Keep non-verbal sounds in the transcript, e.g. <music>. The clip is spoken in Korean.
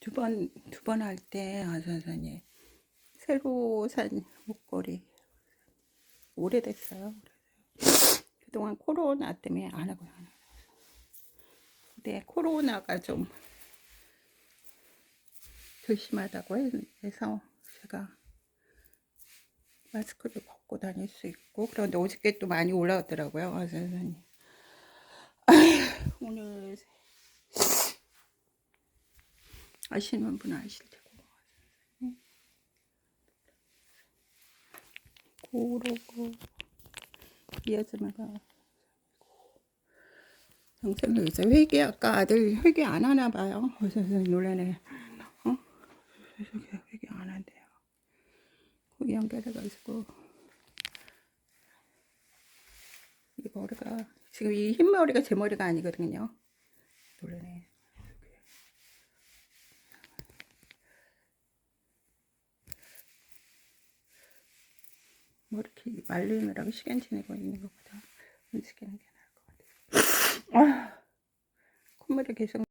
두 번, 두 번 할 때, 아, 선생님. 새로 산 목걸이. 오래됐어요. 그동안 코로나 때문에 안 하고요. 안 하고요. 근데 코로나가 좀 조심하다고 해서 제가 마스크를 벗고 다닐 수 있고 그런데 어저께 또 많이 올라왔더라고요. 아, 선생님. 오늘 아시는 분 아실 테고 고로고 이어지마가 영상을 이제 회계 아까 아들 회계 안 하나 봐요. 그래서 놀라네. 어? 회계 안 한대요. 거기 연결해가 지고 이 머리가 지금 이 흰 머리가 제 머리가 아니거든요. 놀라네. 뭐 이렇게 말리느라고 시간 지내고 있는 것보다 움직이는 게 나을 것 같아요. <laughs> 아, 콧물이 계속